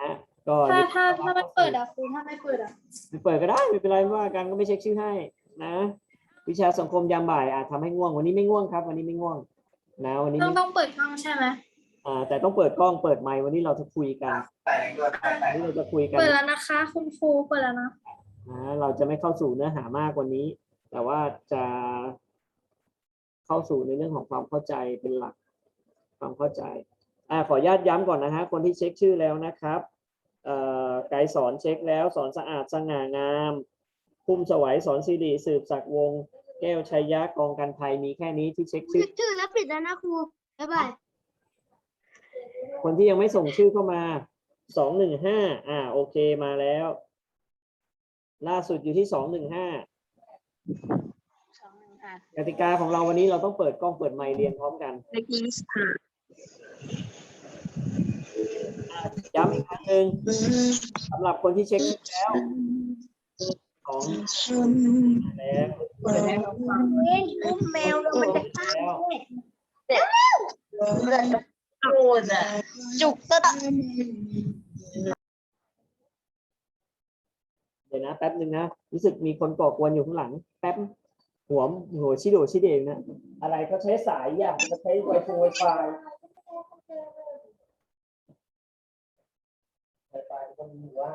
ฮะก็ถ้าถ้าถ้าไม่เปิดอะครูถ้าไม่เปิดอะไม่เปิดก็ได้ไม่เป็นไรไม่ว่ากันก็ไม่เช็คชื่อให้นะ วิชาสังคมยามบ่ายอาจทำให้ง่วงวันนี้ไม่ง่วงครับ วันนี้ไม่ง่วง นะ วันนี้ต้องไม่ต้องเปิดกล้องใช่ไหมอ่าแต่ต้องเปิดกล้องเปิดไมค์วันนี้เราจะคุยกันวันนี้เราจะคุยกัน เปิดแล้วนะคะ คุณครูเปิดแล้วนะนะเราจะไม่เข้าสู่เนื้อหามากวันนี้ แต่ว่าจะเข้าสู่ในเรื่องของความเข้าใจเป็นหลัก ความเข้าใจ อ่าขออนุญาตย้ำก่อนนะฮะคนที่เช็คชื่อแล้วนะครับเอ่อไกด์สอนเช็คแล้วสอนสะอาดสง่างามพุ่มสวัยสอนสิริสืบศักดิ์วงศ์แก้วชัยยะกองกันภัยมีแค่นี้ที่เช็คชื่อ ชื่อแล้วปิดแล้วนะครูบ๊ายบาย คนที่ยังไม่ส่งชื่อเข้ามาสองหนึ่งห้าอ่า โอเคมาแล้ว ล่าสุดอยู่ที่สองหนึ่งห้าสองหนึ่งค่ะกติกาของเราวันนี้เราต้องเปิดกล้องเปิดไมค์เรียนพร้อมกัน เมื่อกี้ค่ะ ย้ำอีกครั้งหนึ่งสำหรับคนที่เช็คแล้วของแล้วเล่นอุ้มแมวแล้วมันจะฆ่าแล้วโกรธอะจุกตะเดี๋ยวนะแป๊บหนึ่งนะรู้สึกมีคนก่อกวนอยู่ข้างหลัง แป๊บหัวหัวชิโดชิเดงนะ อะไรเขาใช้สายอย่างเขาใช้ไวโฟไวไฟ ไวไฟก็มีว่า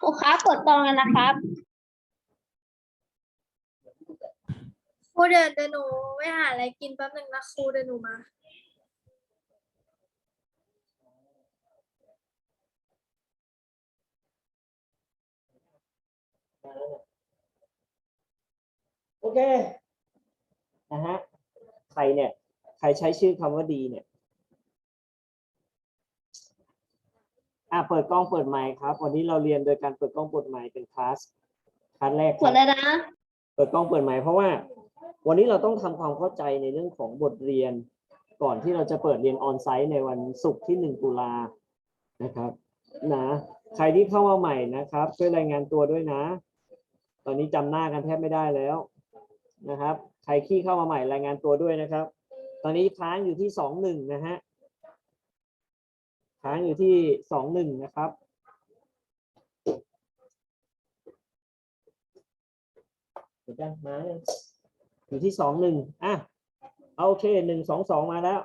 ครูครับเปิดกล้องแล้วนะครับครูเดี๋ยวเดี๋ยวหนูไปหาอะไรกินแป๊บหนึ่งนะครูเดี๋ยวหนูมา โอเคนะฮะใครเนี่ย ใครใช้ชื่อคำว่าดีเนี่ยอะเปิดกล้องเปิดไมค์ครับ วันนี้เราเรียนโดยการเปิดกล้องเปิดไมค์เป็นคลาสคลาสแรกคหมรัดบแล้วนะเปิดกล้องเปิดไมค์เพราะว่า วันนี้เราต้องทำความเข้าใจในเรื่องของบทเรียน ก่อนที่เราจะเปิดเรียนออนไซต์ในวันศุกร์ที่หนึ่งตุลานะครับ นะ ใครที่เข้ามาใหม่นะครับ ช่วยรายงานตัวด้วยนะ ตอนนี้จำหน้ากันแทบไม่ได้แล้วนะครับ ใครที่เข้ามาใหม่รายงานตัวด้วยนะครับ ตอนนี้ค้างอยู่ที่สองหนึ่งนะฮะ ค้างอยู่ที่สองหนึ่งนะครับเดี๋ยวจะมาเลยอยู่ที่สองหนึ่งอะโอเคหนึ่งสองสองมาแล้ว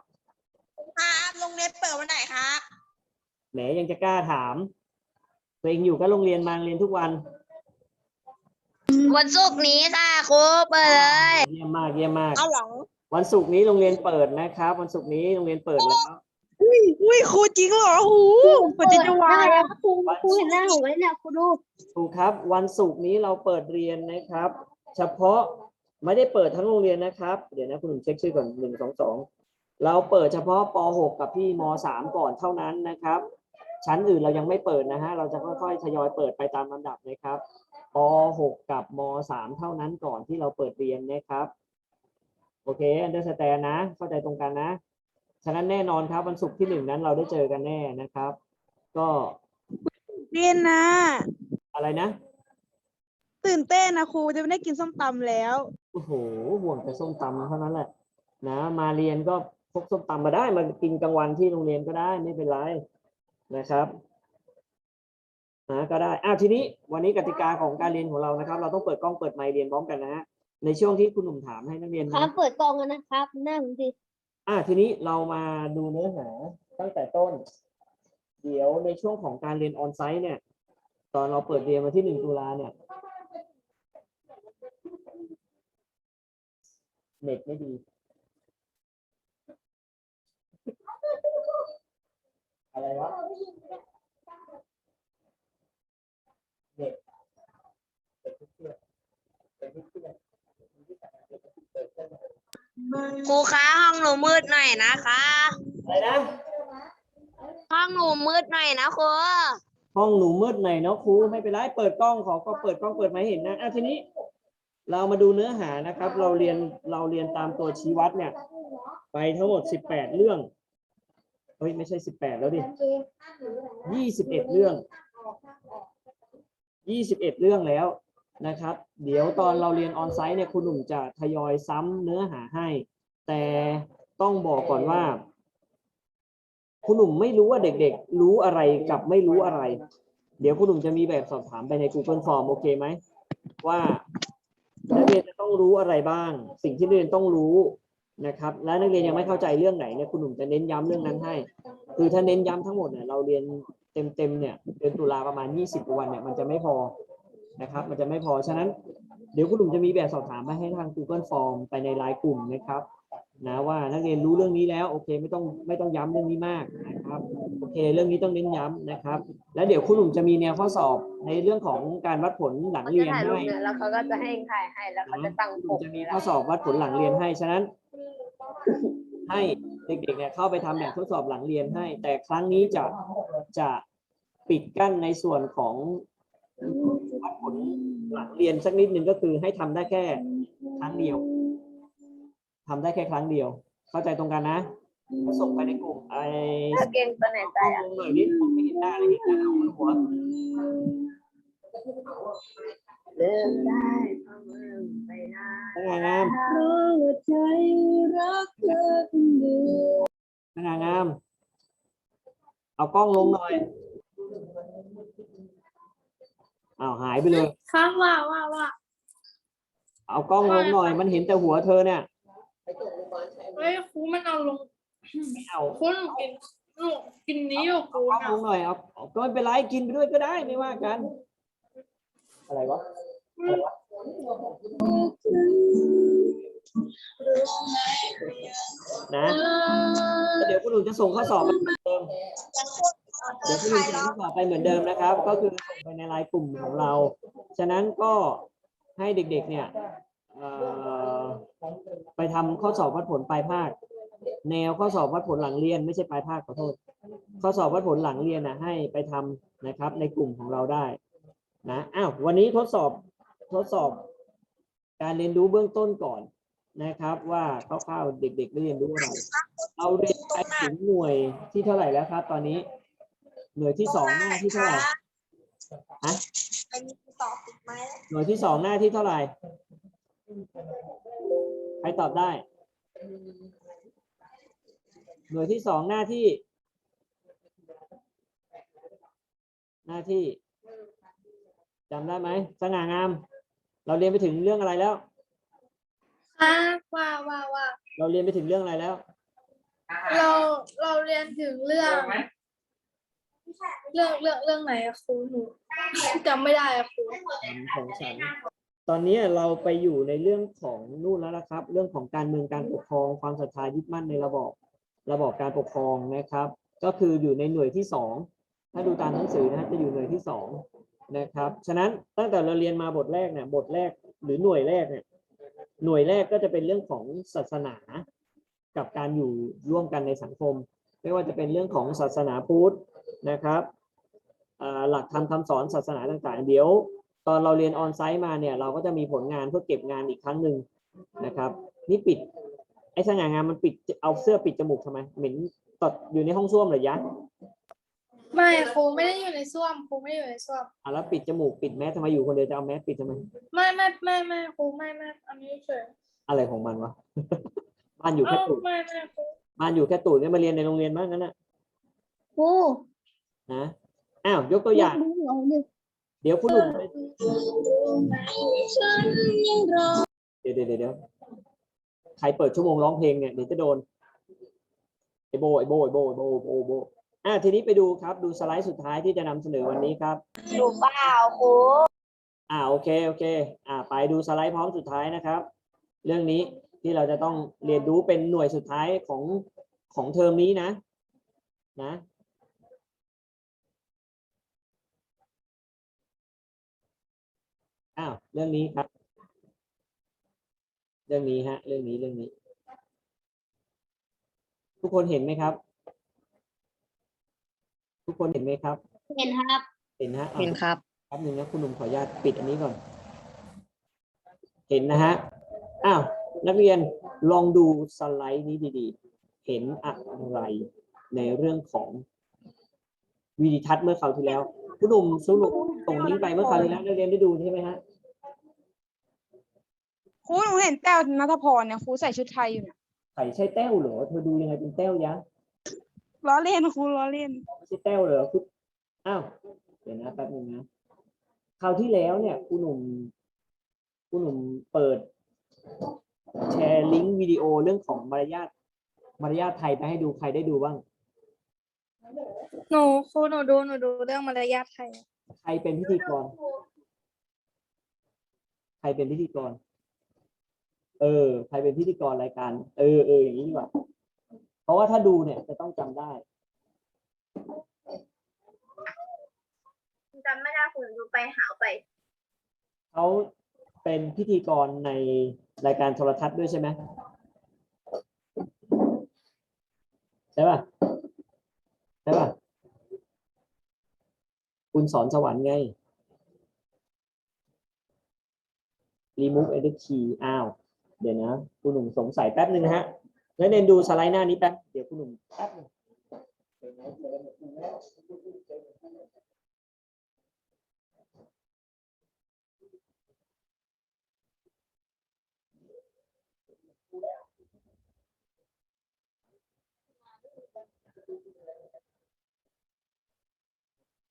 ครับโรงเรียนเปิดวันไหนครับแหมยังจะกล้าถามตัวเองอยู่ก็โรงเรียนมาโรงเรียนทุกวัน วันศุกร์นี้ค่ะครูเปิดเลยเยี่ยมมากเยี่ยมมาก เอาหลังวันศุกร์นี้โรงเรียนเปิดนะครับ วันศุกร์นี้โรงเรียนเปิดแล้วอุ้ยครูจริงเหรอหูปัจจุบันแล้วครูครูเห็นหน้าหนูไหมเนี่ยครูดูถูกครับ วันศุกร์นี้เราเปิดเรียนนะครับ เฉพาะไม่ได้เปิดทั้งโรงเรียนนะครับ เดี๋ยวนะคุณหนุ่มเช็คชื่อก่อนหนึ่งสองสองเราเปิดเฉพาะป .6 กับพี่ม .3 ก่อนเท่านั้นนะครับ ชั้นอื่นเรายังไม่เปิดนะฮะเราจะค่อยๆทยอยเปิดไปตามลำดับนะครับ ป .6 กับม .3 เท่านั้นก่อนที่เราเปิดเรียนนะครับ โอเคอันเดอร์สแตนนะ เข้าใจตรงกันนะ ฉะนั้นแน่นอนครับวันศุกร์ที่หนึ่งนั้นเราได้เจอกันแน่นะครับ ก็เรียนนะอะไรนะ ตื่นเต้นนะครูจะไม่ได้กินส้มตำแล้ว โอ้โห ห่วงแต่ส้มตำเท่านั้นแหละ นะ มาเรียนก็พกส้มตำมาได้ มากินกลางวันที่โรงเรียนก็ได้ไม่เป็นไรนะครับ นะก็ได้อ้าวทีนี้วันนี้กติกาของการเรียนของเรานะครับ เราต้องเปิดกล้องเปิดไมค์เรียนพร้อมกันนะฮะในช่วงที่คุณหนุ่มถามให้นักเรียนครันะบเปิดกล้องแล้วนะครับ หน้าผมสิอ่าทีนี้เรามาดูเนื้อหาตั้งแต่ต้น เดี๋ยวในช่วงของการเรียนออนไซต์เนี่ย ตอนเราเปิดเรียนวันที่หนึ่งตุลาเนี่ยเน็ตไม่ดี อะไรวะ เน็ตเปิดทุกเครื่องเปิดทุกเครื่องเปิดเครื่องครูคะห้องหนูมืดหน่อยนะคะ อะไรนะ ห้องหนูมืดหน่อยนะครูห้องหนูมืดหน่อยเนาะครูไม่เป็นไรเปิดกล้องขอก็เปิดกล้องเปิดไมาให้เห็นนะอะทีนี้ เรามาดูเนื้อหานะครับ เราเรียนเราเรียนตามตัวชี้วัดเนี่ย ไปทั้งหมดสิบแปดเรื่องเฮ้ยไม่ใช่สิบแปดแล้วดิยี่สิบเอ็ดเรื่อง 21 เรื่องแล้วนะครับ เดี๋ยวตอนเราเรียนออนไซต์เนี่ยคุณหนุ่มจะทยอยซ้ำเนื้อหาให้ แต่ต้องบอกก่อนว่าคุณหนุ่มไม่รู้ว่าเด็กๆ รู้อะไรกับไม่รู้อะไร เดี๋ยวคุณหนุ่มจะมีแบบสอบถามไปใน Google Form โอเคไหม ว่านักเรียนจะต้องรู้อะไรบ้าง สิ่งที่นักเรียนต้องรู้นะครับ และนักเรียนยังไม่เข้าใจเรื่องไหนเนี่ยคุณหนุ่มจะเน้นย้ำเรื่องนั้นให้ คือถ้าเน้นย้ำทั้งหมดเนี่ยเราเรียน เต็มๆเนี่ยเดือนตุลาประมาณ 20กว่าวันเนี่ยมันจะไม่พอนะครับมันจะไม่พอ ฉะนั้นเดี๋ยวคุณหนุ่มจะมีแบบสอบถามมาให้ทาง Google Form ไปในไลน์กลุ่มนะครับนะว่านักเรียนรู้เรื่องนี้แล้วโอเคไม่ต้องไม่ต้องย้ำเรื่องนี้มากนะครับโอเคเรื่องนี้ต้องเน้นย้ำนะครับ แล้วเดี๋ยวคุณหนุ่มจะมีแนวข้อสอบในเรื่องของการวัดผลหลังเขาเรีจะยนถ่ายรูปให้เนี่ยแล้วเขาก็จะให้ถ่ายให้แล้วเขาจะตั้งคุณหปนุ่มกจะมีข้อสอบวัดผลหลังเรียนให้ฉะนั้น ให้เด็กๆเนี่ยเข้าไปทำแบบทดสอบหลังเรียนให้ แต่ครั้งนี้จะ จะปิดกั้นในส่วนของวัดผลหลังเรียนสักนิดหนึ่งก็คือให้ทำได้แค่ครั้งเดียวทำได้แค่ครั้งเดียว เข้าใจตรงกันนะส่งไปในกลุ่มไอ้ถ้าเก่งตัวไหนใจกล้องอะลงหน่อยนิดผมไม่เห็นหน้าเลยเห็นแต่เอาหัวเดินได้ก็เดินไปได้สง่างามเพราะว่าใจรักเธอคนเดียวสง่างาม เอากล้องลงหน่อยอ้าวหายไปเลย ครับว่าว่าว่าเอากล้องลงหน่อย มันเห็นแต่หัวเธอเนี่ย เฮ้ยครูมันเอาลงไม่เอาครูหนูกินหนูกินนี้อยู่ครูเอากล้องลงหน่อยเอาเอาก็ไม่เป็นไรกินไปด้วยก็ได้ไม่ว่ากัน อะไรวะอะไรวะ นะเดี๋ยวคุณหนุ่มจะส่งข้อสอบไปเหมือนเดิมเดี๋ยวคุณหนุ่มจะส่งข้อสอบไปเหมือนเดิมนะครับ ก็คือส่งไปในไลน์กลุ่มของเรา ฉะนั้นก็ให้เด็กๆ เนี่ยไปทำข้อสอบวัดผลปลายภาค แนวข้อสอบวัดผลหลังเรียน ไม่ใช่ปลายภาคขอโทษ ข้อสอบวัดผลหลังเรียนนะให้ไปทำนะครับ ในกลุ่มของเราได้นะอ้าววันนี้ทดสอบทดสอบการเรียนรู้เบื้องต้นก่อน นะครับ ว่าคร่าวๆเด็กๆได้เรียนรู้อะไรเราเรียนไปถึงหน่วยที่เท่าไหร่แล้วครับ ตอนนี้ หน่วยที่สองหน้าที่เท่าไหร่ฮะเป็นตอบติดไหมหน่วยที่สองหน้าที่เท่าไหร่ใครตอบได้ หน่วยที่สองหน้าที่ หน้าที่จำได้ไหมสง่างาม เราเรียนไปถึงเรื่องอะไรแล้ว ครับว่าว่าว่าเราเรียนไปถึงเรื่องอะไรแล้วเราเราเรียนถึงเรื่องเรื่องเรื่องเรื่องไหนอะครูหนูจำไม่ได้อะครูของฉัน ตอนนี้เราไปอยู่ในเรื่องของนู่นแล้วนะครับ เรื่องของการเมืองการปกครอง ความศรัทธายึดมั่นในระบอบระบอบการปกครองนะครับ ก็คืออยู่ในหน่วยที่สองถ้าดูตามหนังสือนะฮะจะอยู่หน่วยที่สองนะครับ ฉะนั้นตั้งแต่เราเรียนมาบทแรกเนี่ยบทแรกหรือหน่วยแรกเนี่ย หน่วยแรกก็จะเป็นเรื่องของศาสนากับการอยู่ร่วมกันในสังคม ไม่ว่าจะเป็นเรื่องของศาสนาพุทธนะครับหลักธรรมคำสอนศาสนาต่างๆ เดี๋ยว ตอนเราเรียนออนไซต์มาเนี่ยเราก็จะมีผลงานเพื่อเก็บงานอีกครั้งหนึ่งนะครับนี่ปิดไอ้สง่างามมันปิดเอาเสื้อปิดจมูกทำไมเหม็นตดอยู่ในห้องส้วมเหรอยะ ไม่ครูไม่ได้อยู่ในส้วมครูไม่ได้อยู่ในส้วม อะแล้วปิดจมูกปิดแมสทำไมอยู่คนเดียวจะเอาแมสปิดทำไมไม่ไม่ไม่ไม่ครูไม่ไม่อันนี้เฉยอะไรของมันวะ บ้านอยู่เอ้าแค่ตูดไม่ไม่ครูบ้านอยู่แค่ตูดเนี่ยมาเรียนในโรงเรียนบ้างงั้นนะครูนะอ้าวยกตัวอย่างดูเหงาเลยเดี๋ยวคุณหนุ่มไปฉันยังรอเดี๋ยวเดี๋ยวเดี๋ยวใครเปิดชั่วโมงร้องเพลงเนี่ยเดี๋ยวจะโดนไอโบไอโบไอโบไอโบโบโบ อะทีนี้ไปดูครับดูสไลด์สุดท้ายที่จะนำเสนอวันนี้ครับ ดูเปล่าครูอ่าโอเคโอเคอ่าไปดูสไลด์พร้อมสุดท้ายนะครับ เรื่องนี้ที่เราจะต้องเรียนรู้เป็นหน่วยสุดท้ายของของเทอมนี้นะ นะ อ้าวเรื่องนี้ครับ เรื่องนี้ฮะ เรื่องนี้เรื่องนี้ ทุกคนเห็นไหมครับ ทุกคนเห็นไหมครับ เห็นครับ เห็นฮะอะเห็นครับแป๊บหนึ่งนะคุณหนุ่มขออนุญาตปิดอันนี้ก่อน เห็นนะฮะอ้าวนักเรียนลองดูสไลด์นี้ดีๆ เห็นอะไรในเรื่องของวิดีทัศน์เมื่อคราวที่แล้ว คุณหนุ่มสรุปส่งลิงก์ไปเมื่อคราวที่แล้วนักเรียนได้ดูใช่ไหมฮะครูหนูเห็นแต้วนัทพรเนี่ยครูใส่ชุดไทยอยู่เนี่ยใส่ใช่แต้วเหรอเธอดูยังไงเป็นแต้วยะ ล้อเล่นครูล้อเล่น ไม่ใช่แต้วเหรอคุณอ้าว เดี๋ยวนะแป๊บนึงนะ คราวที่แล้วเนี่ยคุณหนุ่มคุณหนุ่มเปิด แชร์ลิงก์วิดีโอเรื่องของมารยาทมารยาทไทยไปให้ดูใครได้ดูบ้าง หนูครูหนูดูหนูดูเรื่องมารยาทไทย ใครเป็นพิธีกร ใครเป็นพิธีกร เออ ใครเป็นพิธีกรรายการ เออเอออย่างนี้ดีกว่าเพ ราะว่าถ้าดูเนี่ยจะต้องจำได้จำไม่ได้คุณดูไปหาไป เขาเป็นพิธีกรในรายการโทรทัศน์ด้วยใช่ไหมใช่ป่ะใช่ป่ะ คุณสอนสวรรค์ไง remove edit key อ้าว เดี๋ยวนะ คุณหนุ่มสงสัยแป๊บหนึ่งนะฮะ แล้วเนนดูสไลด์หน้านี้แป๊บเดี๋ยวคุณหนุ่มแป๊บนึง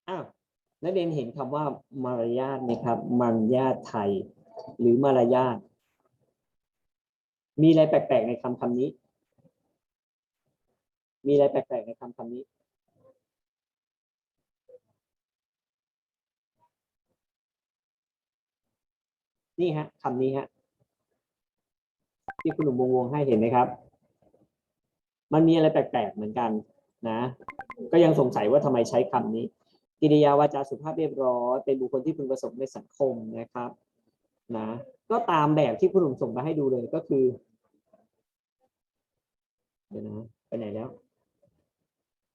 อ้าวนักเรียนเห็นคำว่ามารยาทไหมครับ มารยาทไทย หรือมารยาทมีอะไรแปลกๆในคำคำนี้ มีอะไรแปลกๆในคำคำนี้ นี่ฮะคำนี้ฮะที่คุณหนุ่มวงๆให้เห็นไหมครับ มันมีอะไรแปลกๆเหมือนกันนะ ก็ยังสงสัยว่าทำไมใช้คำนี้ กิริยาวาจาสุภาพเรียบร้อยเป็นบุคคลที่พึงประสบในสังคมนะครับนะก็ตามแบบที่คุณหนุ่มส่งมาให้ดูเลยก็คือ เดี๋ยวนะไปไหนแล้ว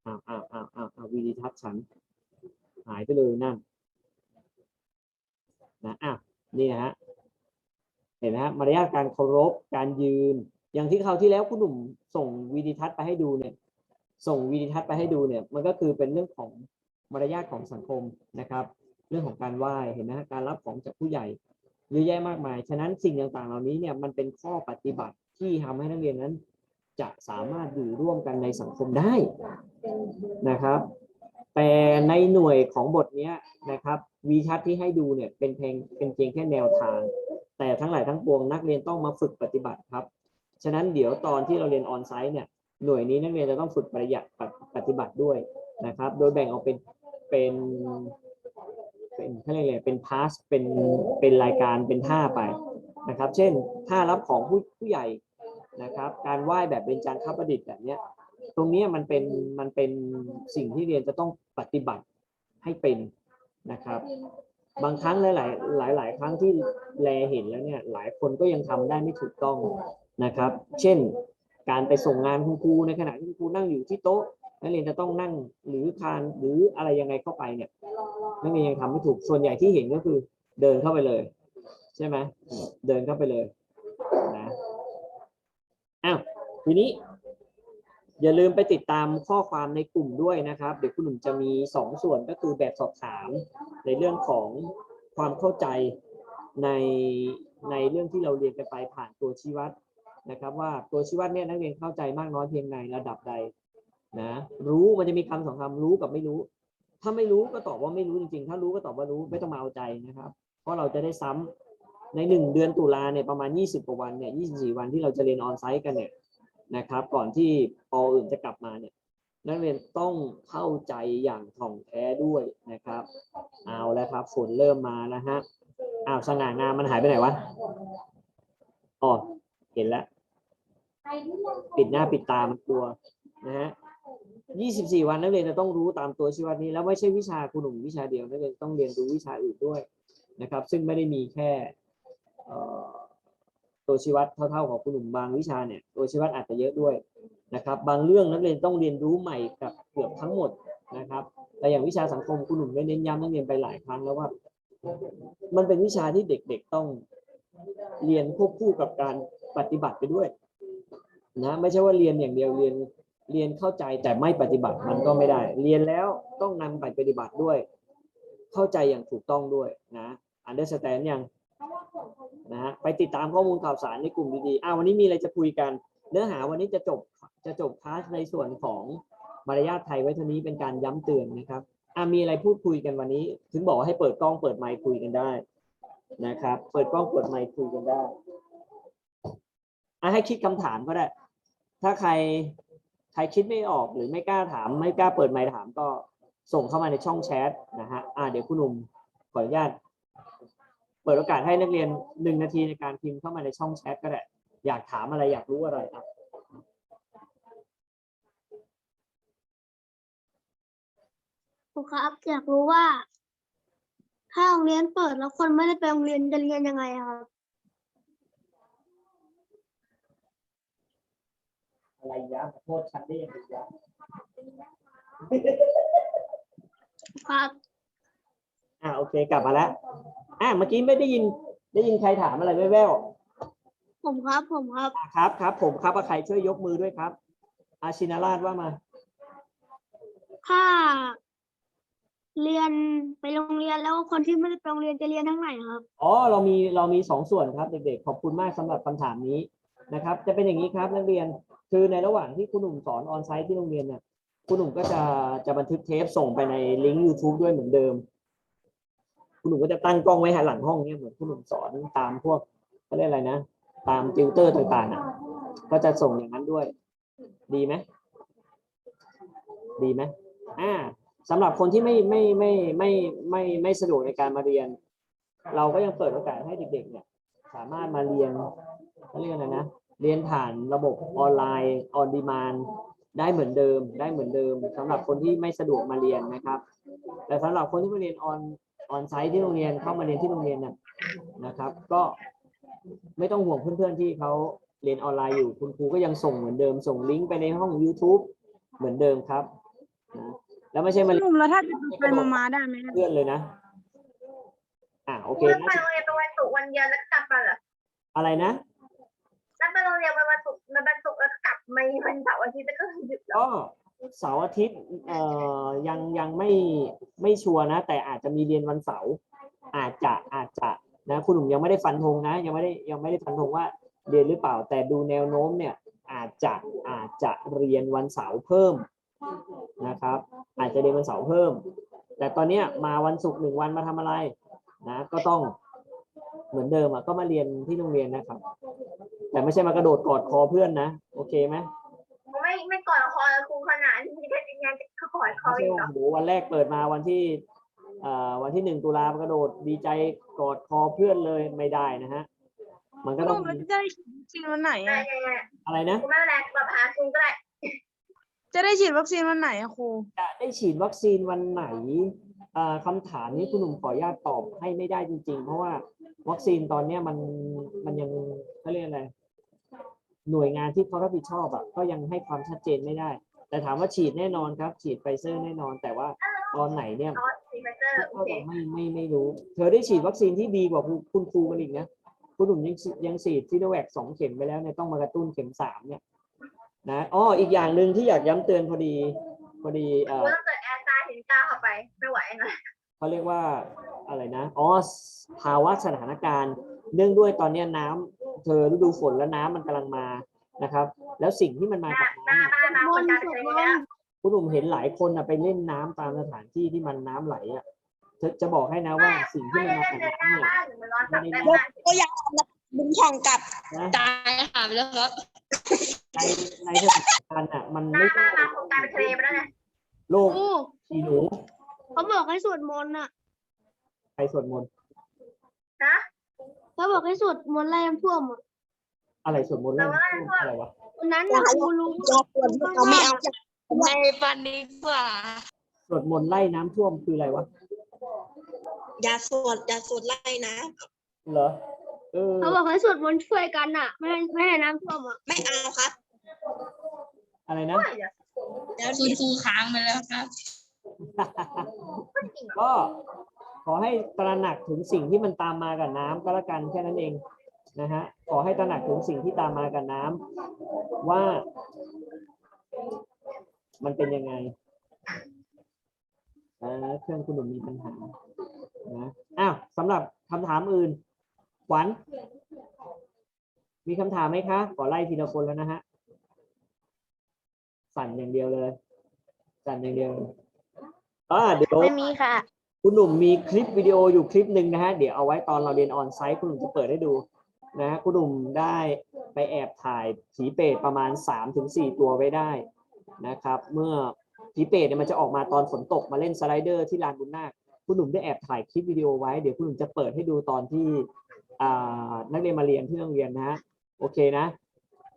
อ้าอ้าอ้าอ้าเอาวีดีทัศน์ฉัน หายไปเลยนั่นนะอ้าวนี่นะฮะเห็นไหมฮะมารยาทการเคารพการยืน อย่างที่คราวที่แล้วคุณหนุ่มส่งวีดีทัศน์ไปให้ดูเนี่ย ส่งวีดีทัศน์ไปให้ดูเนี่ย มันก็คือเป็นเรื่องของมารยาทของสังคมนะครับ เรื่องของการไหว้เห็นไหมฮะการรับของจากผู้ใหญ่เยอะแยะมากมาย ฉะนั้นสิ่งต่างๆ เหล่านี้เนี่ยมันเป็นข้อปฏิบัติที่ทำให้นักเรียนนั้น จะสามารถอยู่ร่วมกันในสังคมได้นะครับ แต่ในหน่วยของบทนี้นะครับวีทัศน์ที่ให้ดูเนี่ยเป็นเพียงเป็นเพียงแค่แนวทาง แต่ทั้งหลายทั้งปวงนักเรียนต้องมาฝึกปฏิบัติครับ ฉะนั้นเดี๋ยวตอนที่เราเรียนออนไซต์เนี่ยหน่วยนี้นักเรียนจะต้องฝึกปฏิบัติปฏิบัติด้วยนะครับ โดยแบ่งออกเป็นเป็นเป็นเขาเรียกอะไรเป็นพาสเป็นเป็นรายการเป็นท่าไปนะครับ เช่นท่ารับของผู้ผู้ใหญ่ นะครับ การไหว้แบบเป็นจานข้าประดิษฐ์แบบเนี้ย ตรงนี้มันเป็นมันเป็นสิ่งที่เรียนจะต้องปฏิบัติให้เป็นนะครับ บางครั้งหลายหลายหลายๆครั้งที่แลเห็นแล้วเนี่ยหลายคนก็ยังทำได้ไม่ถูกต้องนะครับ เช่น การไปส่งงานคุณครูในขณะที่คุณครูนั่งอยู่ที่โต๊ะนักเรียนจะต้องนั่งหรือคานหรืออะไรยังไงเข้าไปเนี่ยนักเรียนยังทำไม่ถูกส่วนใหญ่ที่เห็นก็คือเดินเข้าไปเลย ใช่ไหมเดินเข้าไปเลย อ้าวทีนี้ อย่าลืมไปติดตามข้อความในกลุ่มด้วยนะครับ เดี๋ยวคุณหนุ่มจะมีสองส่วนก็คือแบบสอบถาม ในเรื่องของความเข้าใจในในเรื่องที่เราเรียนกันไปผ่านตัวชี้วัดนะครับ ว่าตัวชี้วัดเนี่ยนักเรียนเข้าใจมากน้อยเพียงในระดับใดนะรู้มันจะมีคำสองคำรู้กับไม่รู้ ถ้าไม่รู้ก็ตอบว่าไม่รู้จริงๆ ถ้ารู้ก็ตอบว่ารู้ไม่ต้องมาเอาใจนะครับ เพราะเราจะได้ซ้ำ ในหนึ่งเดือนตุลาเนี่ยประมาณ 20กว่าวันเนี่ย24 วันที่เราจะเรียนออนไซต์กันเนี่ยนะครับ ก่อนที่ปออื่นจะกลับมาเนี่ยนักเรียนต้องเข้าใจอย่างถ่องแท้ด้วยนะครับ เอาแล้วครับฝนเริ่มมาแล้วฮะอ้าวสง่างามมันหายไปไหนวะอ๋อเห็นแล้วปิดหน้าปิดตามันกลัวนะฮะ24 วันนักเรียนจะต้องรู้ตามตัวชีวัดนี้แล้วไม่ใช่วิชาครูหนุ่มวิชาเดียวนักเรียนต้องเรียนรู้วิชาอื่นด้วยนะครับ ซึ่งไม่ได้มีแค่ ตัวชีวัดเท่าๆของครูหนุ่มบางวิชาเนี่ยตัวชีวัดอาจจะเยอะด้วยนะครับบางเรื่องนักเรียนต้องเรียนรู้ใหม่กับเกือบทั้งหมดนะครับ แต่อย่างวิชาสังคมคุณหนุ่มได้เน้นย้ำนักเรียนไปหลายครั้งแล้วว่า มันเป็นวิชาที่เด็กๆต้องเรียนควบคู่กับการปฏิบัติไปด้วยนะไม่ใช่ว่าเรียนอย่างเดียวเรียนเรียนเข้าใจแต่ไม่ปฏิบัติมันก็ไม่ได้ เรียนแล้วต้องนำไปปฏิบัติด้วย เข้าใจอย่างถูกต้องด้วยนะ understand ยัง นะฮะไปติดตามข้อมูลข่าวสารในกลุ่มดีๆอ่าวันนี้มีอะไรจะคุยกัน เนื้อหาวันนี้จะจบจะจบคลาสในส่วนของมารยาทไทยไว้เท่านี้เป็นการย้ำเตือนนะครับอ่ามีอะไรพูดคุยกันวันนี้ ถึงบอกให้เปิดกล้องเปิดไมค์คุยกันได้นะครับ เปิดกล้องเปิดไมค์คุยกันได้อะให้คิดคำถามก็ได้ ถ้าใครใครคิดไม่ออกหรือไม่กล้าถาม ไม่กล้าเปิดไมค์ถามก็ส่งเข้ามาในช่องแชทนะฮะอ่าเดี๋ยวคุณหนุ่มขออนุญาต เปิดโอกาสให้นักเรียนหนึ่งนาทีในการพิมพ์เข้ามาในช่องแชทก็ได้ อยากถามอะไรอยากรู้อะไรอะครูครับอยากรู้ว่า ถ้าโรงเรียนเปิดแล้วคนไม่ได้ไปโรงเรียนจะเรียนยังไงอะครับอะไรยะขอโทษฉันได้ยังไงยะครับ อ่าโอเคกลับมาแล้ว อ่าเมื่อกี้ไม่ได้ยินได้ยินใครถามอะไรแว่วผมครับผมครับๆอะครับครับ ผมครับว่าใครช่วยยกมือด้วยครับ อาชินาราชว่ามา ถ้าเรียนไปโรงเรียนแล้วคนที่ไม่ได้ไปโรงเรียนจะเรียนทั้งไหนครับ อ๋อเรามีเรามีสองส่วนครับเด็กๆ ขอบคุณมากสำหรับคำถามนี้นะครับ จะเป็นอย่างนี้ครับนักเรียนคือในระหว่างที่คุณหนุ่มสอนออนไซต์ที่โรงเรียนเนี่ยคุณหนุ่มก็จะจะบันทึกเทปส่งไปในลิงก์ YouTube ด้วยเหมือนเดิม คุณหนุ่มก็จะตั้งกล้องไว้หลังห้องเนี่ยเหมือนคุณหนุ่มสอนตามพวกเขาเรียกอะไรนะ ตามติวเตอร์ต่างๆอะก็จะส่งอย่างนั้นด้วย ดีไหมดีไหมอ่าสำหรับคนที่ไม่ไม่ไม่ไม่ไม่ไม่สะดวกในการมาเรียน เราก็ยังเปิดโอกาสให้เด็กๆเนี่ยสามารถมาเรียนเขาเรียกอะไรนะ เรียนผ่านระบบออนไลน์ออนดีมานได้เหมือนเดิม ได้เหมือนเดิมสำหรับคนที่ไม่สะดวกมาเรียนนะครับ แต่สำหรับคนที่มาเรียนออน ออนไซต์ที่โรงเรียนเข้ามาเรียนที่โรงเรียนเนี่ยนะครับ ก็ไม่ต้องห่วงเพื่อนๆที่เขาเรียนออนไลน์อยู่คุณครูก็ยังส่งเหมือนเดิมส่งลิงก์ไปในห้อง YouTube เหมือนเดิมครับนะแล้วไม่ใช่มาหเรียนนุ่มแล้วถ้าจะไปมามาได้ไหมเพื่อนเลยนะอ่าโอเคแล้วนะไปโรงเรียนเป็นวันศุกร์วันเดียวแล้วก็กลับมาเหรออะไรนะแล้วไปโรงเรียนวันวันศุกร์วันวันศุกร์แล้วก็กลับมาวันเสาร์อาทิตย์แล้วก็หยุดเหรอก็ เสาร์อาทิตย์เอ่อยังยังไม่ไม่ชัวร์นะ แต่อาจจะมีเรียนวันเสาร์อาจจะอาจจะนะคุณหนุ่มยังไม่ได้ฟันธงนะ ยังไม่ได้ยังไม่ได้ฟันธงว่าเรียนหรือเปล่า แต่ดูแนวโน้มเนี่ยอาจจะอาจจะเรียนวันเสาร์เพิ่มนะครับ อาจจะเรียนวันเสาร์เพิ่ม แต่ตอนเนี้ยมาวันศุกร์หนึ่งวันมาทำอะไรนะก็ต้องเหมือนเดิมอะก็มาเรียนที่โรงเรียนนะครับ แต่ไม่ใช่มากระโดดกอดคอเพื่อนนะ โอเคไหม ไม่ไม่ก่อนคอครูขนาดที่ได้ยังไงจะขอคอไม่อีใช่กเหรว่าอโอ้โหวันแรกเปิดมาวันที่เอ่อวันที่หนึ่งตุลากระโดดดีใจกอดคอเพื่อนเลยไม่ได้นะฮะ มันก็หต้องนุ่มแล้วจะได้ฉีดวัคซีนวันไหนได้อะไงอะไรนะครูไม่เป็นไรแบบหาครูก็ได้จะได้ฉีดวัคซีนวันไหนอะครูจะได้ฉีดวัคซีนวันไหนเอ่อคำถามนี้คุณหนุ่มขออนุญาตตอบให้ไม่ได้จริง ๆ เพราะว่าวัคซีนตอนเนี้ยมันมันยังเขาเรียกอะไร หน่วยงานที่เขารับผิดชอบอะก็ยังให้ความชัดเจนไม่ได้ แต่ถามว่าฉีดแน่นอนครับ ฉีดไฟเซอร์แน่นอน แต่ว่าตอนไหนเนี่ยซอสซีเฟเซอร์โอก็เคยังไม่ไม่ไม่รู้ เธอได้ฉีดวัคซีนที่ดีกว่าคุณคุณครูกันอีกนะคุณหนุ่มยังฉีดยังฉีดซิโนแวคสองเข็มไปแล้วเนี่ยต้องมากระตุ้นเข็มสามเนี่ยนะอ๋ออีกอย่างหนึ่งที่อยากย้ำเตือนพอดีพอดีเอ่ครูอต้องเกิดแอร์ตาเห็นกล้าเข้าไปไม่ไหวนะเขาเรียกว่าอะไรนะอ๋อภาวะสถานการณ์ เนื่องด้วยตอนเนี้ยน้ำ เธอฤดูฝนแล้วน้ำมันกำลังมานะครับ แล้วสิ่งที่มันมากับน้าน้ำเนี่ยบ้านมาคนการเป็นเลยแล้วคุณหนุ่มเห็นหลายคนนะไปเล่นน้ำตามสถานที่ที่มันน้ำไหลอะเธอจะบอกให้นะว่าสิ่งที่ไม่มันได้มาเล่นกับเลยหน้าน้ำเนี่ยบ้านหรือมันร้อนสับได้บ้าได้นก็อยากบุญช่องกับนะตายหามแล้วครับ ในในสถานการณ์อะมันหน้าไม่บ้านมาครงการเป็นทะเลไปแล้วไงโลกอีหนูเขาบอกให้สวดมนต์อะ ใครสวดมนต์ฮะ เขาบอกให้สวดมนต์ไล่น้ำท่วมอะอะไรสวดมนต์เรื่องอะไรวะวันนั้นน่ะครูรู้เราไม่เอาในปันดีกว่าสวดมนต์ไล่น้ำท่วมคืออะไรวะอย่าสวดอย่าสวดไล่นะ เหรอเออเขาบอกให้สวดมนต์ช่วยกันอะไม่ให้ไม่ให้น้ำท่วมอะไม่เอาครับอะไรนะไม่เหรอแล้วคุณครูค้างไปแล้วครับไม่จริงเหรอก็ ขอให้ตระหนักถึงสิ่งที่มันตามมากับน้ำก็แล้วกันแค่นั้นเองนะฮะขอให้ตระหนักถึงสิ่งที่ตามมากับน้ำว่า มันเป็นยังไงอ่าเครื่องคุณหนุ่มมีปัญหานะอ้าวสำหรับคำถามอื่น ขวัญ มีคำถามไหมคะ ขอไล่ทีละคนแล้วนะฮะ สั่นอย่างเดียวเลย สั่นอย่างเดียวอ่าเดี๋ยวไม่มีค่ะ คุณหนุ่มมีคลิปวิดีโออยู่คลิปหนึ่งนะฮะเดี๋ยวเอาไว้ตอนเราเรียนออนไซต์คุณหนุ่มจะเปิดให้ดูนะฮะคุณหนุ่มได้ไปแอบถ่ายผีเปรตประมาณ3าถึงสตัวไว้ได้นะครับ เมื่อผีเปรตเนี่ยมันจะออกมาตอนฝนตกมาเล่นสไลเดอร์ที่ลานบุญนาคคุณหนุ่มได้แอบถ่ายคลิปวิดีโอไว้เดี๋ยวคุณหนุ่มจะเปิดให้ดูตอนที่อ่านักเรียนมาเรียนที่โรงเรียนนะฮะโอเคนะ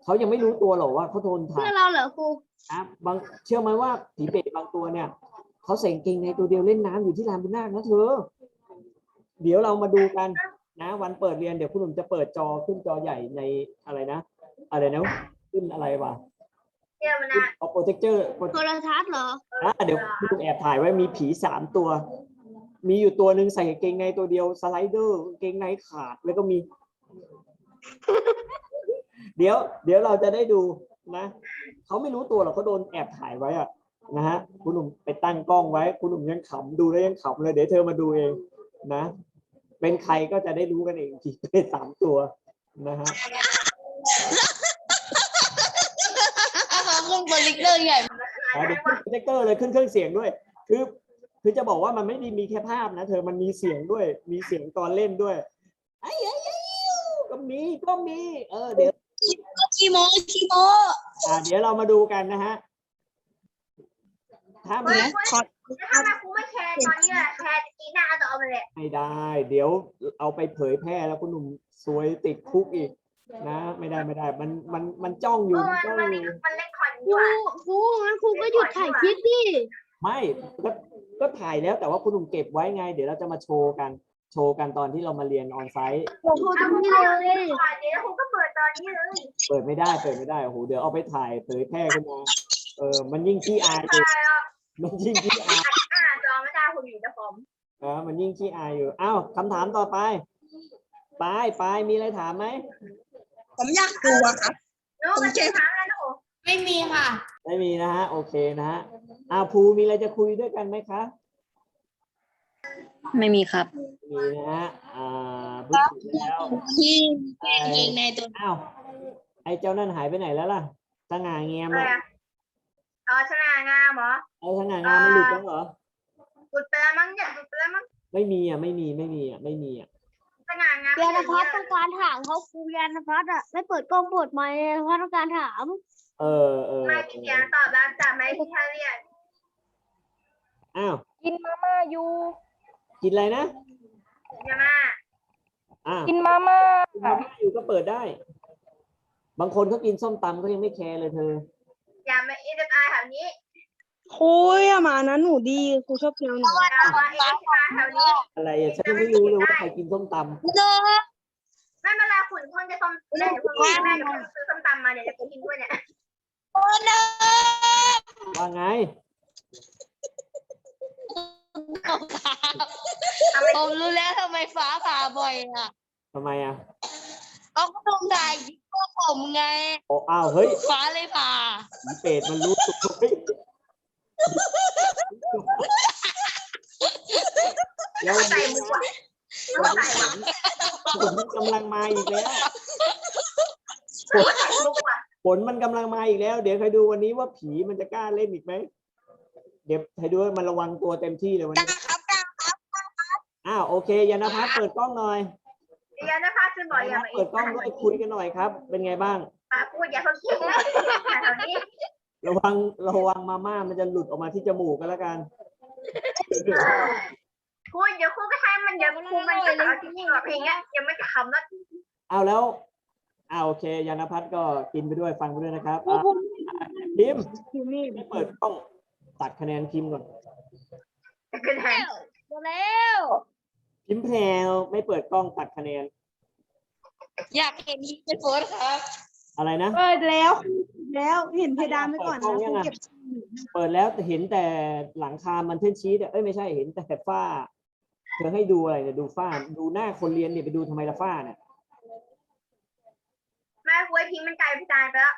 เขายังไม่รู้ตัวหรอกว่าเขาโดนถ่าเพื่ยอเราเหรอครูนะบางเชื่อไหมว่าผีเปรตบางตัวเนี่ย เขาใส่กางเกงในตัวเดียวเล่นน้ำอยู่ที่ลานบุญนาคนะเธอ เดี๋ยวเรามาดูกันนะวันเปิดเรียนเดี๋ยวคุณหนุ่มจะเปิดจอขึ้นจอใหญ่ในอะไรนะ อะไรนะขึ้นอะไรวะเดี๋ยวมันนะเอาโปรเจคเจอร์โทรทัศน์เหรออะเดี๋ยวคุณหนุ่มแอบถ่ายไว้มีผีสามตัว มีอยู่ตัวหนึ่งใส่กางเกงในตัวเดียวสไลเดอร์กางเกงในขาดแล้วก็มี เดี๋ยว เดี๋ยวเราจะได้ดูนะเขาไม่รู้ตัวหรอกเขาโดนแอบถ่ายไว้อะ นะฮะคุณหนุ่มไปตั้งกล้องไว้ คุณหนุ่มยังขำดูแล้วยังขำเลยเดี๋ยวเธอมาดูเองนะ เป็นใครก็จะได้รู้กันเองผีเปรตสามตัวนะฮะเขาขึ้นโปรเจคเตอร์ใหญ่อะเดี๋ยวขึ้นโปรเจคเตอร์เลยขึ้นเครื่องเสียงด้วย คือคือจะบอกว่ามันไม่ได้มีแค่ภาพนะ เธอมันมีเสียงด้วย มีเสียงตอนเล่นด้วยไอ้ไอ้ไอ้ก็มีก็มี เออเดี๋ยวชีโมชีโมอ่าเดี๋ยวเรามาดูกันนะฮะ ถ้าเฮ้ไม่ยเฮ้ยถ้าแม่ครูไม่แชร์ตอนนี้อะแชร์จีน่าจะเอาไปเลยไม่ได้ เดี๋ยวเอาไปเผยแพร่แล้วคุณหนุ่มซวยติดคุกอีก นะ ไม่ได้ไม่ได้ มันมันมันจ้องอเอยู่อมันจ้องมันอยู่มันเล่นคอนคดีรูกว่าครูงั้นครูก็หยุดถ่ายคลิปดิไม่ก็ก็ถ่ายแล้วแต่ว่าคุณหนุ่มเก็บไว้ไง เดี๋ยวเราจะมาโชว์กัน โชว์กันตอนที่เรามาเรียนออนไซต์ครูทำนี่เลยก่อนเดี๋ยวครูก็เปิดตอนนี้เลยเปิดไม่ได้เปิดไม่ได้โอ้โหเดี๋ยวเอาไปถ่ายเผยแพร่ขึ้นมาเออ มันยิ่งขี้อายอยู่ใช่แล้ว มันยิ่งขี้อายอ่าจอไม่ได้คุณอยู่นะผมอ่ามันยิ่งขี้อายอยู่อ้าวคำถามต่อไปปายปายมีอะไรถามไหมผมอยากดูอะครับนู้นมันจะถามอะไรนะโอ้ไม่มีค่ะ ไม่มีนะฮะโอเคนะฮะอ้าวภูมีอะไรจะคุยด้วยกันไหมคะไม่มีครับ มีนะฮะอ่าพูดถึงแล้วที่ไอ้ยิงในตัวอ้าวไอ้เจ้านั่นหายไปไหนแล้วล่ะสง่าเงียมอะไรอะอะอ๋อชนะงามเหรอ ไอ้สง่างามมันหลุดแล้วเหรอ หลุดไปแล้วมั้งเนี่ยหลุดไปแล้วมั้งไม่มีอะไม่มีไม่มีอะไม่มีอะสง่างามยานพัฒน์ต้องการถามเขาครูยานพัฒน์อะไม่เปิดกล้องเปิดไมค์ยานพัฒน์ต้องการถามเออเออไม่เอมีอเสียงตอบรับจากไม่ที่ท่าเรียนอ้าวกินมาม่าอยู่กินอะไรนะใช่ไหมอ้าวกินมาม่ากินมาม่าอยู่ก็เปิดได้ บางคนเขากินส้มตำเขายังไม่แคร์เลยเธอ อย่ามาเอเดอร์แถวนี้ ครูอย่ามานะหนูดีครูชอบเที่ยวหนูอย่ามาเอเดอร์แถวนี้อะไรอะฉันยังไม่รู้เลยว่าใครกินส้มตำไม่เป็นไรขุนคนจะส้มเล่นคุณแม่เดี๋ยวคุณซื้อส้มตำมาเดี๋ยวจะกินด้วยเนี่ยว่าไงผมรู้แล้วทำไมฟ้าผ่าบ่อยอะทำไมอะเอาก็ตรงถ่ายพวกผมไง โอ้อ้าวเฮ้ยฟ้าเลยผ่าผีเป็ดมันรู้ตัวเฮ้ย แล้วใส่มุกอะใส่มุกฝนกำลังมาอีกแล้วใส่มุกอะฝนมันกำลังมาอีกแล้ว เดี๋ยวใครดูวันนี้ว่าผีมันจะกล้าเล่นอีกไหม เดี๋ยวใครดูว่ามันระวังตัวเต็มที่เลยวันนี้ ครับกล้าครับอ้าวโอเคยานพัฒน์เปิดกล้องหน่อยเดี๋ยวนะคะคือบอกอย่ามาเปิดกล้องด้วยคุยกันหน่อยครับ เป็นไงบ้างพูดอย่าเขาคิดแถวนี้ ระวังระวังมาม่ามันจะหลุดออกมาที่จมูกกันแล้วกันพูดเดี๋ยวครูก็ใช้มันเดี๋ยวครูมันจะเอาจริงๆหรอเพลงเนี้ยยังไม่จะคำแล้วเอาแล้วอ่าโอเคยานพัฒน์ก็กินไปด้วยฟังไปด้วยนะครับอะพิมพ์อยู่นี่ไม่เปิดกล้องตัดคะแนนพิมพ์ก่อนคือไหนแล้วพิมพ์แพรวไม่เปิดกล้องตัดคะแนนอยากเห็นที่เป็นโฟนครับ อะไรนะ เปิดแล้ว แล้วเห็นเพดานไปก่อนนะครูเก็บเปิดแล้วแต่เห็นแต่หลังคา มันเทนชีสเอ้ยไม่ใช่เห็นแต่ฝ้าเธอให้ดูอะไรเนี่ยดูฝ้า ดูหน้าคนเรียนเนี่ยไปดูทำไมละฝ้าเนี่ยแม่คุยทิ้งมันกลายเป็นจานไปแล้ว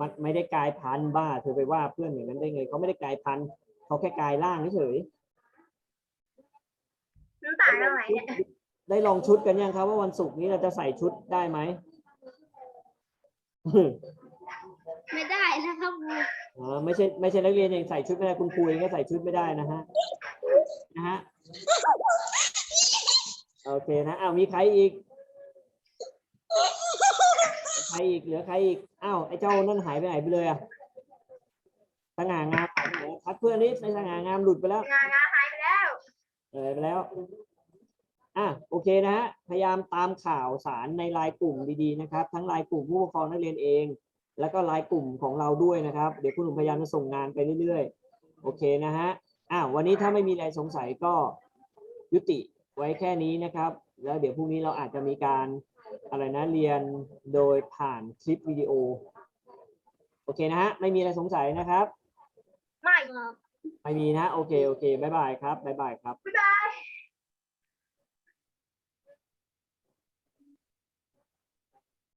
มันไม่ได้กลายพันธุ์บ้า เธอไปว่าเพื่อนอย่างนั้นได้ไงเขาไม่ได้กลายพันธุ์เขาแค่กลายร่างเฉยมันำตาลเอาไหนเนี่ยได้ลองชุดกันยังครับว่าวันศุกร์นี้เราจะใส่ชุดได้ไหม ไม่ได้นะครับครูอ๋อไม่ใช่ไม่ใช่นักเรียนเองใส่ชุดไม่ได้คุณครูเองก็ใส่ชุดไม่ได้นะฮะนะฮะโอเคนะอ้าวมีใครอีกใครอีกเหลือใครอีกอ้าวไอ้เจ้านั่นหายไปไหนไปเลยอะสง่างามหายไปไหนทักเพื่อนนี้ในสง่างามหลุดไปแล้วงานงานหายไปแล้วเออไปแล้ว อะโอเคนะฮะพยายามตามข่าวสารในไลน์กลุ่มดีๆนะครับ ทั้งไลน์กลุ่มผู้ปกครองนักเรียนเอง แล้วก็ไลน์กลุ่มของเราด้วยนะครับเดี๋ยวคุณหนุ่มพยายามจะส่งงานไปเรื่อยๆ โอเคนะฮะอะวันนี้ถ้าไม่มีอะไรสงสัยก็ยุติไว้แค่นี้นะครับ แล้วเดี๋ยวพรุ่งนี้เราอาจจะมีการอะไรนะเรียนโดยผ่านคลิปวิดีโอ โอเคนะฮะไม่มีอะไรสงสัยนะครับ ไม่ไม่มีนะโอเคโอเคบ๊ายบายครับบ๊ายบายครับ บ๊าย